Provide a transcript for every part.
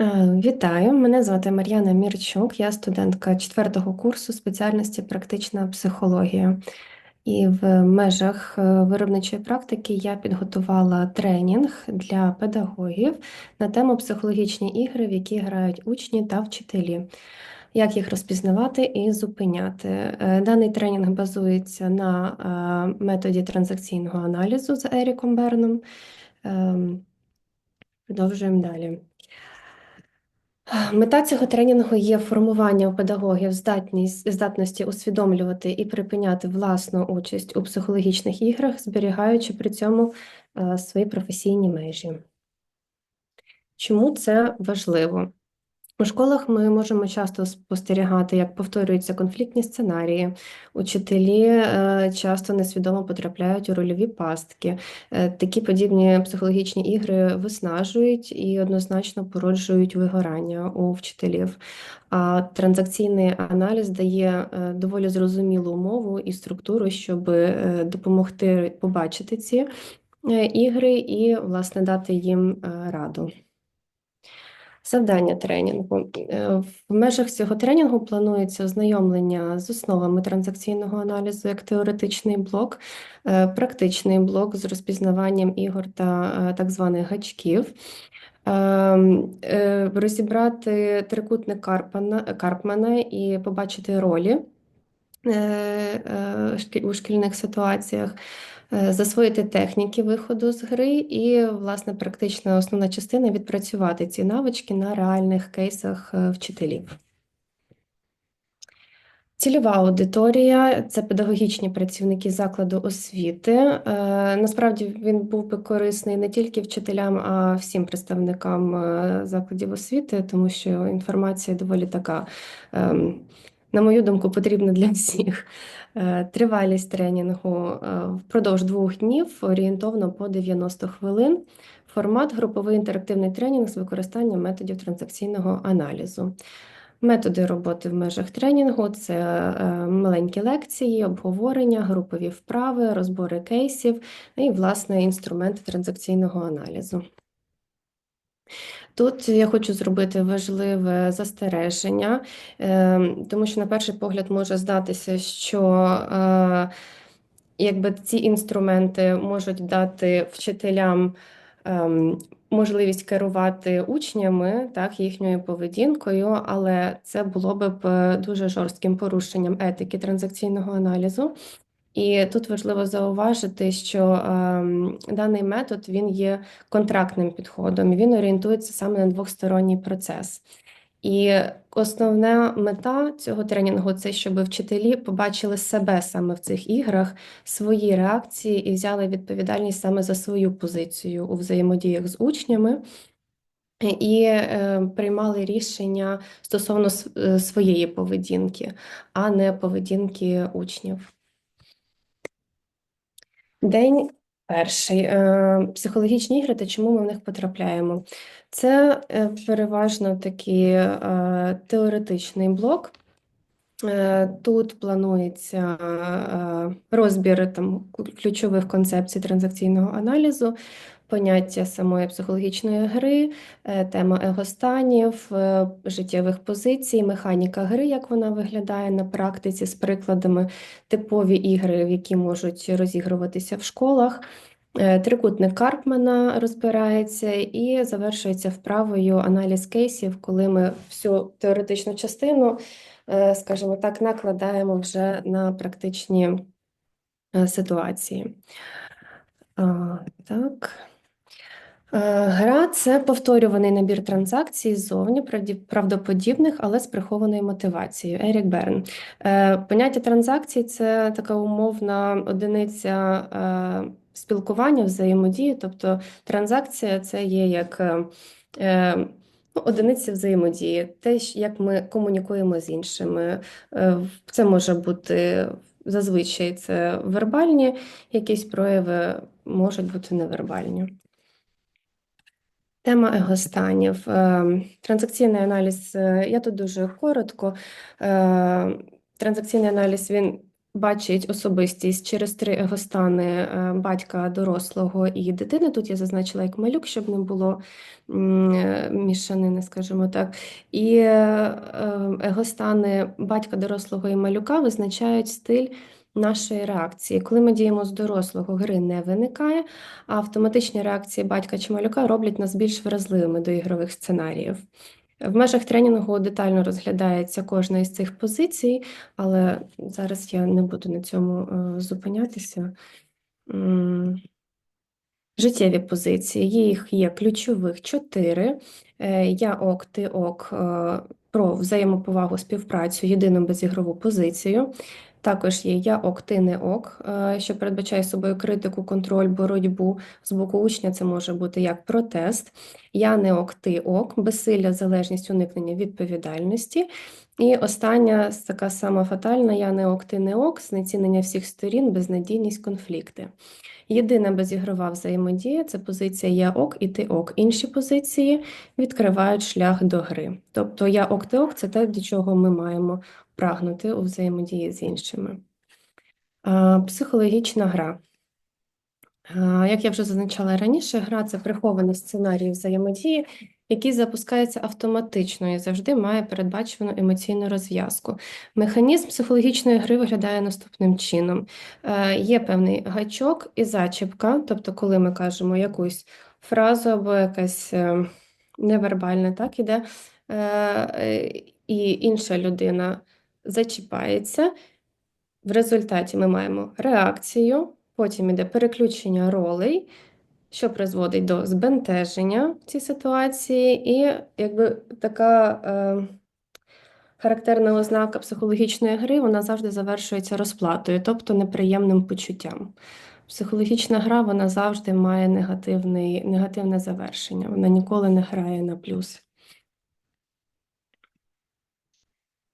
Е, Вітаю, мене звати Мар'яна Мірчук, я студентка четвертого курсу спеціальності практична психологія. І в межах е, виробничої практики я підготувала тренінг для педагогів на тему психологічні ігри, в які грають учні та вчителі. Як їх розпізнавати і зупиняти? Е, Даний тренінг базується на методі транзакційного аналізу з Еріком Берном. Ем, Продовжуємо далі. Мета цього тренінгу є формування у педагогів здатність, здатності усвідомлювати і припиняти власну участь у психологічних іграх, зберігаючи при цьому е, свої професійні межі. Чому це важливо? У школах ми можемо часто спостерігати, як повторюються конфліктні сценарії. Учителі е, часто несвідомо потрапляють у рольові пастки. Е, такі подібні психологічні ігри виснажують і однозначно породжують вигорання у вчителів. А транзакційний аналіз дає е, доволі зрозумілу мову і структуру, щоб допомогти побачити ці ігри і, власне, дати їм раду. Завдання тренінгу. Е, в межах цього тренінгу планується ознайомлення з основами транзакційного аналізу як теоретичний блок, е, практичний блок з розпізнаванням ігор та е, так званих гачків. Ем, розібрати трикутник Карпмана і побачити ролі у шкільних ситуаціях. Е, засвоїти техніки виходу з гри, і, власне, практична основна частина відпрацювати ці навички на реальних кейсах е, вчителів. Цільова аудиторія це педагогічні працівники закладу освіти. Е, насправді він був би корисний не тільки вчителям, а всім представникам закладів освіти, тому що інформація доволі така. Ем, на мою думку, потрібна для всіх. Е, тривалість тренінгу е, впродовж двох днів орієнтовно по 90 хвилин. Формат груповий інтерактивний тренінг з використанням методів транзакційного аналізу. Методи роботи в межах тренінгу це е, маленькі лекції, обговорення, групові вправи, розбори кейсів і, власне, інструменти транзакційного аналізу. Тут я хочу зробити важливе застереження, ем, тому що, на перший погляд, може здатися, що е, якби ці інструменти можуть дати вчителям ем, можливість керувати учнями, так, їхньою поведінкою, але це було б дуже жорстким порушенням етики транзакційного аналізу. І тут важливо зауважити, що е, даний метод він є контрактним підходом, він орієнтується саме на двосторонній процес. І основна мета цього тренінгу це щоб вчителі побачили себе саме в цих іграх, свої реакції і взяли відповідальність саме за свою позицію у взаємодіях з учнями. І е, приймали рішення стосовно е, своєї поведінки, а не поведінки учнів. День перший. Е, психологічні ігри та чому ми в них потрапляємо? Це е, переважно такий е, теоретичний блок. Тут планується розбір там, ключових концепцій транзакційного аналізу, поняття самої психологічної гри, е, тема егостанів, е, життєвих позицій, механіка гри, як вона виглядає на практиці з прикладами, типові ігри, які можуть розігруватися в школах. Е, трикутник Карпмана розбирається і завершується вправою аналіз кейсів, коли ми всю теоретичну частину, скажімо так, накладаємо вже на практичні ситуації. Так. Е, гра це повторюваний набір транзакцій ззовні, правдоподібних, але з прихованою мотивацією. Ерік Берн. Е, поняття транзакцій це така умовна одиниця е, спілкування, взаємодії. Тобто транзакція це є як ну, одиниця взаємодії, те, як ми комунікуємо з іншими. Це може бути зазвичай це вербальні якісь прояви, можуть бути невербальні. Тема егостанів. Е, транзакційний аналіз, е, я тут дуже коротко. Е, транзакційний аналіз він бачить особистість через три егостани батька дорослого і дитини. Тут я зазначила як малюк, щоб не було мішанини, скажімо так. І егостани батька дорослого і малюка визначають стиль. Нашої реакції. Коли ми діємо з дорослого, гри не виникає, а автоматичні реакції батька чи малюка роблять нас більш вразливими до ігрових сценаріїв. В межах тренінгу детально розглядається кожна із цих позицій, але зараз я не буду на цьому е, зупинятися. Життєві позиції, їх є ключових чотири. Е, Я ок, ти ок, е, про взаємоповагу, співпрацю, єдину безігрову позицію. Також є я ок, ти не ок, е, що передбачає собою критику, контроль, боротьбу. З боку учня це може бути як протест. Я не ок, ти ок, безсилля, залежність, уникнення відповідальності. І остання така сама фатальна я не ок, ти не ок, знецінення всіх сторін, безнадійність, конфлікти. Єдина безігрова взаємодія це позиція я ок і ти ок. Інші позиції відкривають шлях до гри. Тобто я ок, ти ок це те, до чого ми маємо прагнути у взаємодії з іншими. Психологічна гра. Як я вже зазначала раніше, гра це прихований сценарій взаємодії, який запускається автоматично і завжди має передбачувану емоційну розв'язку. Механізм психологічної гри виглядає наступним чином: є певний гачок і зачіпка, тобто, коли ми кажемо якусь фразу або якась е, невербальне, так іде, е, і інша людина зачіпається. В результаті ми маємо реакцію, потім іде переключення ролей, що призводить до збентеження в цій ситуації, і якби така е, характерна ознака психологічної гри, вона завжди завершується розплатою, тобто неприємним почуттям. Психологічна гра вона завжди має негативний, негативне завершення, вона ніколи не грає на плюс.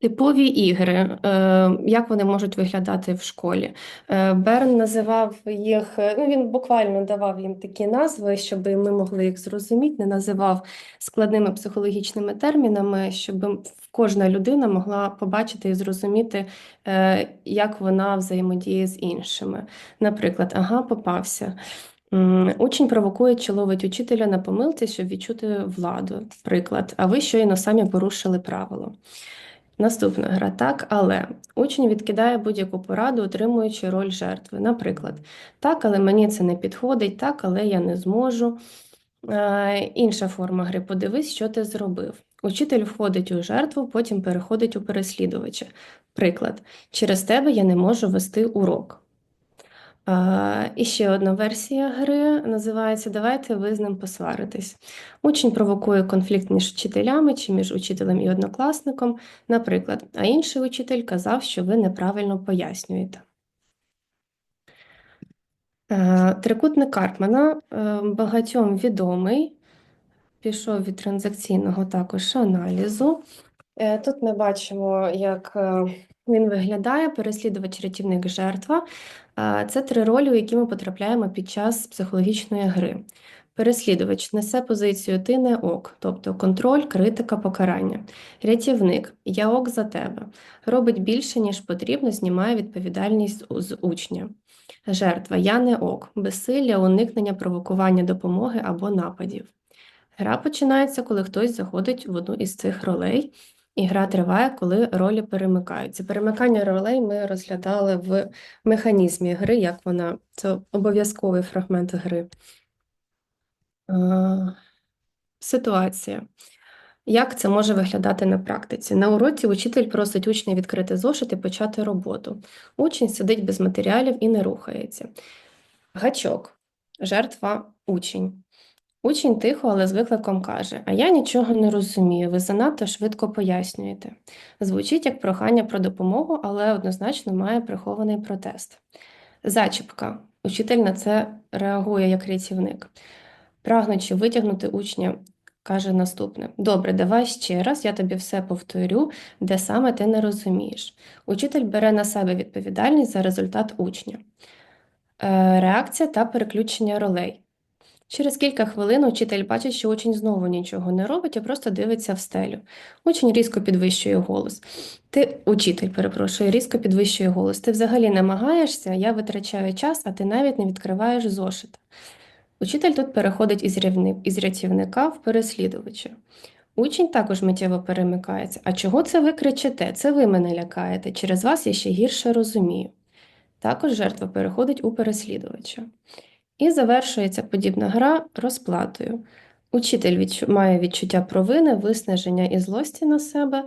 Типові ігри, е, як вони можуть виглядати в школі? Е, Берн називав їх, е, ну він буквально давав їм такі назви, щоб ми могли їх зрозуміти, не називав складними психологічними термінами, щоб кожна людина могла побачити і зрозуміти, як вона взаємодіє з іншими. Наприклад, ага, попався. Учень провокує чи ловить учителя на помилці, щоб відчути владу. Приклад, а ви щойно самі порушили правило. Наступна гра так, але учень відкидає будь-яку пораду, отримуючи роль жертви. Наприклад, так, але мені це не підходить, так, але я не зможу. Е, інша форма гри подивись, що ти зробив. Учитель входить у жертву, потім переходить у переслідувача. Приклад, через тебе я не можу вести урок. І ще одна версія гри називається Давайте ви з ним посваритесь. Учень провокує конфлікт між вчителями чи між учителем і однокласником, наприклад, а інший учитель казав, що ви неправильно пояснюєте. Е, Трикутник Карпмана е, багатьом відомий, пішов від транзакційного також аналізу. Е, Тут ми бачимо, як е, він виглядає, переслідувач, рятівник, жертва. Е, Це три ролі, у які ми потрапляємо під час психологічної гри. Переслідувач несе позицію ти не ок, тобто контроль, критика, покарання. Рятівник я ок за тебе. Робить більше, ніж потрібно, знімає відповідальність з учня. Жертва я не ок, безсилля, уникнення, провокування допомоги або нападів. Гра починається, коли хтось заходить в одну із цих ролей, і гра триває, коли ролі перемикаються. Перемикання ролей ми розглядали в механізмі гри, як вона це обов'язковий фрагмент гри. Ситуація. Як це може виглядати на практиці? На уроці учитель просить учня відкрити зошит і почати роботу. Учень сидить без матеріалів і не рухається. Гачок. Жертва учень. Учень тихо, але з викликом каже: А я нічого не розумію, ви занадто швидко пояснюєте. Звучить як прохання про допомогу, але однозначно має прихований протест. Зачіпка. Учитель на це реагує як рятівник. Прагнучи витягнути учня, каже наступне: Добре, давай ще раз, я тобі все повторю, де саме ти не розумієш. Учитель бере на себе відповідальність за результат учня. Е, Реакція та переключення ролей. Через кілька хвилин учитель бачить, що учень знову нічого не робить, а просто дивиться в стелю. Учень різко підвищує голос. Ти, учитель, перепрошую, різко підвищує голос. Ти взагалі намагаєшся, я витрачаю час, а ти навіть не відкриваєш зошита. Учитель тут переходить із, рівни... із рятівника в переслідувача. Учень також миттєво перемикається. А чого це ви кричите? Це ви мене лякаєте. Через вас я ще гірше розумію. Також жертва переходить у переслідувача. І завершується подібна гра розплатою. Учитель відчу... має відчуття провини, виснаження і злості на себе.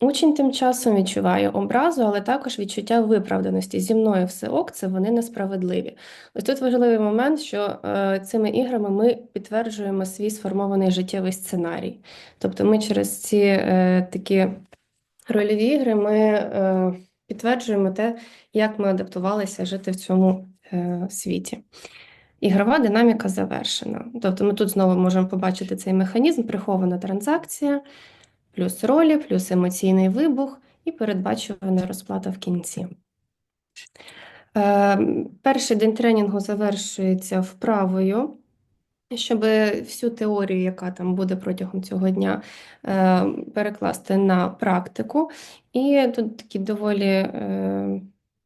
Учень тим часом відчуває образу, але також відчуття виправданості. Зі мною все ок, це вони несправедливі. Ось тут важливий момент, що е, цими іграми ми підтверджуємо свій сформований життєвий сценарій. Тобто ми через ці е, такі рольові ігри ми е, підтверджуємо те, як ми адаптувалися жити в цьому е, світі. Ігрова динаміка завершена. Тобто ми тут знову можемо побачити цей механізм, прихована транзакція, плюс ролі, плюс емоційний вибух і передбачувана розплата в кінці. Е, Перший день тренінгу завершується вправою, щоб всю теорію, яка там буде протягом цього дня, е, перекласти на практику. І тут такі доволі. е,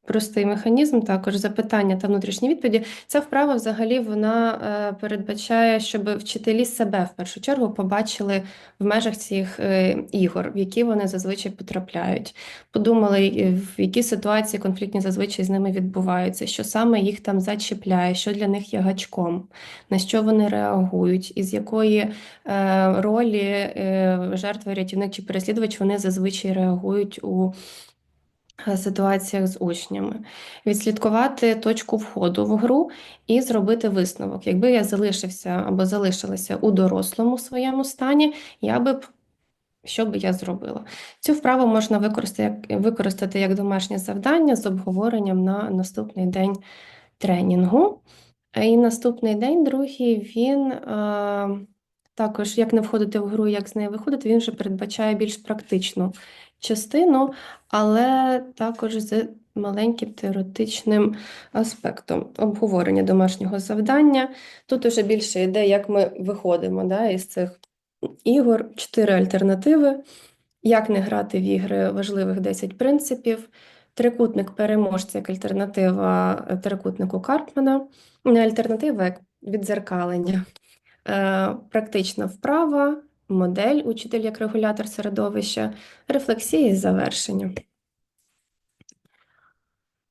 Простий механізм, також запитання та внутрішні відповіді. Ця вправа взагалі вона е, передбачає, щоб вчителі себе в першу чергу побачили в межах цих е, ігор, в які вони зазвичай потрапляють. Подумали, е, в які ситуації конфліктні зазвичай з ними відбуваються, що саме їх там зачіпляє, що для них є гачком, на що вони реагують, із якої ролі жертва, рятівник чи переслідувач вони зазвичай реагують у ситуаціях з учнями, відслідкувати точку входу в гру і зробити висновок. Якби я залишився або залишилася у дорослому своєму стані, я би. Що би я зробила? Цю вправу можна використати використати як домашнє завдання з обговоренням на наступний день тренінгу. І наступний день, другий, він е, також, як не входити в гру, як з неї виходити, він вже передбачає більш практичну частину, але також з маленьким теоретичним аспектом обговорення домашнього завдання. Тут уже більше йде, як ми виходимо да, із цих ігор, чотири альтернативи, як не грати в ігри важливих 10 принципів. Трикутник переможця як альтернатива е, трикутнику Карпмана, не альтернатива як віддзеркалення. Е, Практична вправа, модель, учитель як регулятор середовища, рефлексія і завершення.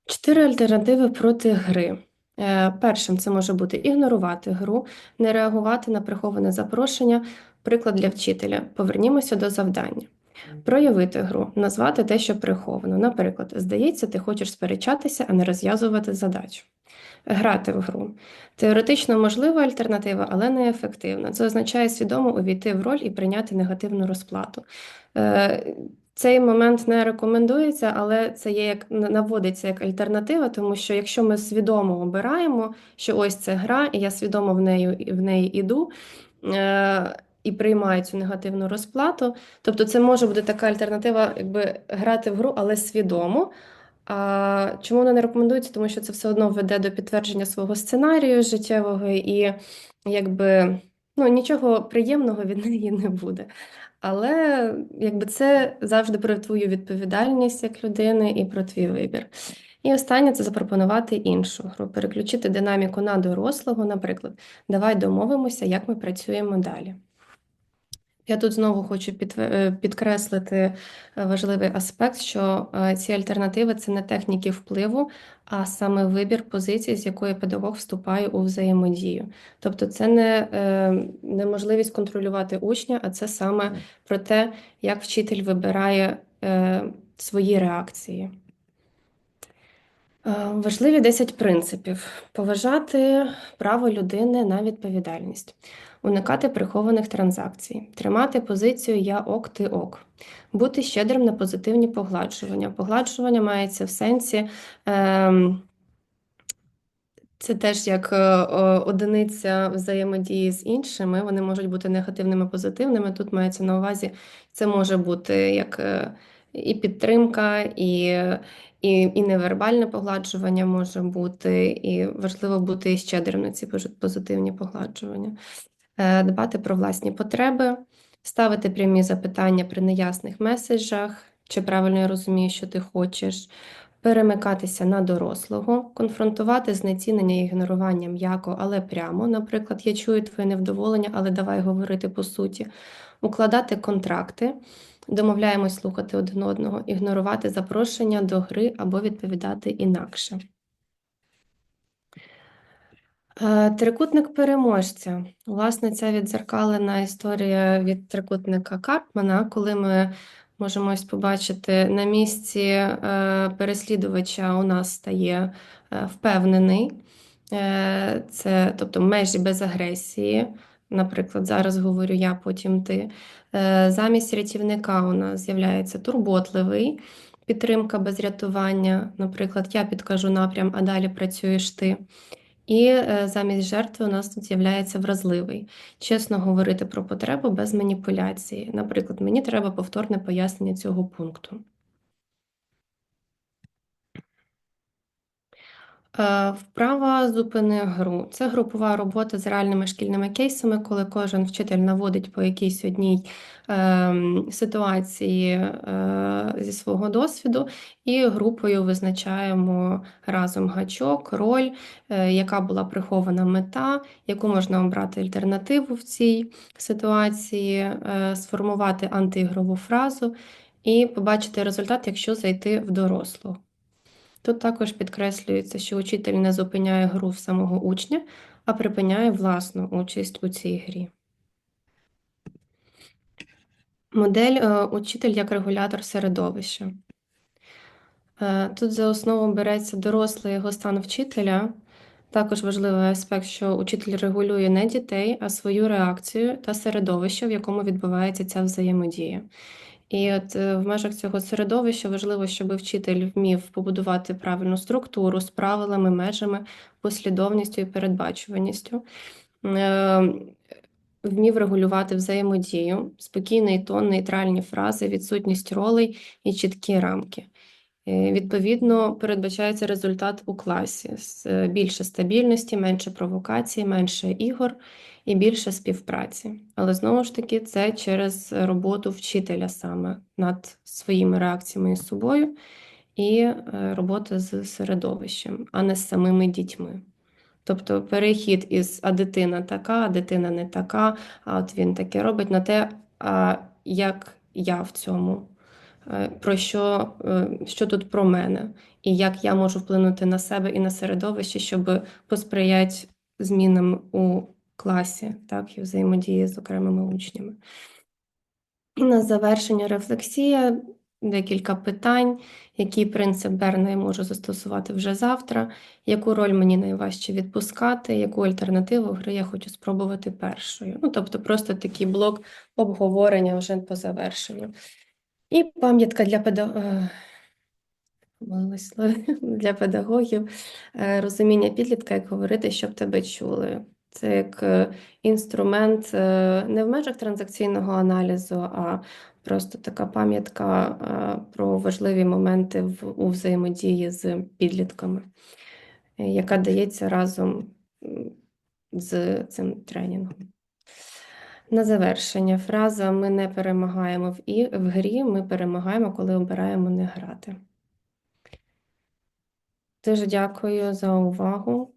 Чотири альтернативи проти гри. Е, Першим це може бути ігнорувати гру, не реагувати на приховане запрошення. Приклад для вчителя. Повернімося до завдання. Проявити гру, назвати те, що приховано. Наприклад, здається, ти хочеш сперечатися, а не розв'язувати задачу. Грати в гру. Теоретично можлива альтернатива, але не ефективна. Це означає свідомо увійти в роль і прийняти негативну розплату. Е, Цей момент не рекомендується, але це є як наводиться як альтернатива, тому що якщо ми свідомо обираємо, що ось це гра, і я свідомо в неї в неї іду. І приймаю цю негативну розплату. Тобто це може бути така альтернатива, якби грати в гру, але свідомо. А чому вона не рекомендується? Тому що це все одно веде до підтвердження свого сценарію життєвого, і якби ну, нічого приємного від неї не буде. Але якби це завжди про твою відповідальність як людини і про твій вибір. І останнє це запропонувати іншу гру, переключити динаміку на дорослого, наприклад, давай домовимося, як ми працюємо далі. Я тут знову хочу підтве- підкреслити е, важливий аспект, що е, ці альтернативи це не техніки впливу, а саме вибір позиції, з якої педагог вступає у взаємодію. Тобто це не е, неможливість контролювати учня, а це саме про те, як вчитель вибирає е, свої реакції. Е, Важливі 10 принципів: поважати право людини на відповідальність, уникати прихованих транзакцій, тримати позицію Я ок, ти ок, бути щедрим на позитивні погладжування. Погладжування мається в сенсі. ем, це теж як е, одиниця взаємодії з іншими. Вони можуть бути негативними, позитивними. Тут мається на увазі, це може бути як е, і підтримка, і, і, і невербальне погладжування може бути, і важливо бути щедрим на ці позитивні погладжування. Е, Дбати про власні потреби, ставити прямі запитання при неясних меседжах, чи правильно я розумію, що ти хочеш, перемикатися на дорослого, конфронтувати знецінення і ігнорування м'яко, але прямо. Наприклад, я чую твоє невдоволення, але давай говорити по суті, укладати контракти. Домовляємось слухати один одного, ігнорувати запрошення до гри або відповідати інакше. Е, Трикутник переможця. Власне, це віддзеркалена історія від трикутника Карпмана, коли ми можемо ось побачити на місці е, переслідувача у нас стає е, впевнений. Це, тобто межі без агресії. Наприклад, зараз говорю я, потім ти. Замість рятівника у нас з'являється турботливий, підтримка без рятування. Наприклад, я підкажу напрям, а далі працюєш ти. І е, замість жертви у нас тут з'являється вразливий. Чесно говорити про потребу без маніпуляції. Наприклад, мені треба повторне пояснення цього пункту. Вправа зупини гру. Це групова робота з реальними шкільними кейсами, коли кожен вчитель наводить по якійсь одній ем, ситуації е, зі свого досвіду, і групою визначаємо разом гачок, роль, е, яка була прихована мета, яку можна обрати альтернативу в цій ситуації, е, сформувати антиігрову фразу і побачити результат, якщо зайти в дорослого. Тут також підкреслюється, що учитель не зупиняє гру в самого учня, а припиняє власну участь у цій грі. Модель е, учитель як регулятор середовища. Е, Тут за основу береться дорослий його стан вчителя. Також важливий аспект, що учитель регулює не дітей, а свою реакцію та середовище, в якому відбувається ця взаємодія. І от е, в межах цього середовища важливо, щоб вчитель вмів побудувати правильну структуру з правилами, межами, послідовністю і передбачуваністю. Е, Вмів регулювати взаємодію, спокійний тон, нейтральні фрази, відсутність ролей і чіткі рамки. Е, Відповідно, передбачається результат у класі е, більше стабільності, менше провокацій, менше ігор і більше співпраці. Але знову ж таки, це через роботу вчителя саме над своїми реакціями з собою і е, робота з середовищем, а не з самими дітьми. Тобто перехід із а дитина така, а дитина не така, а от він таке робить на те, а як я в цьому, про що, е, що тут про мене, і як я можу вплинути на себе і на середовище, щоб посприяти змінам у класі, так, і взаємодії з окремими учнями. На завершення рефлексія, декілька питань, який принцип Берна я можу застосувати вже завтра, яку роль мені найважче відпускати, яку альтернативу гри я хочу спробувати першою. Ну, тобто просто такий блок обговорення вже по завершенню. І пам'ятка для педагогів. Для педагогів е, розуміння підлітка, як говорити, щоб тебе чули. Це як е, інструмент е, не в межах транзакційного аналізу, а просто така пам'ятка е, про важливі моменти у взаємодії з підлітками, е, яка дається разом з цим тренінгом. На завершення фраза Ми не перемагаємо в, і... в грі, ми перемагаємо, коли обираємо не грати. Дуже дякую за увагу.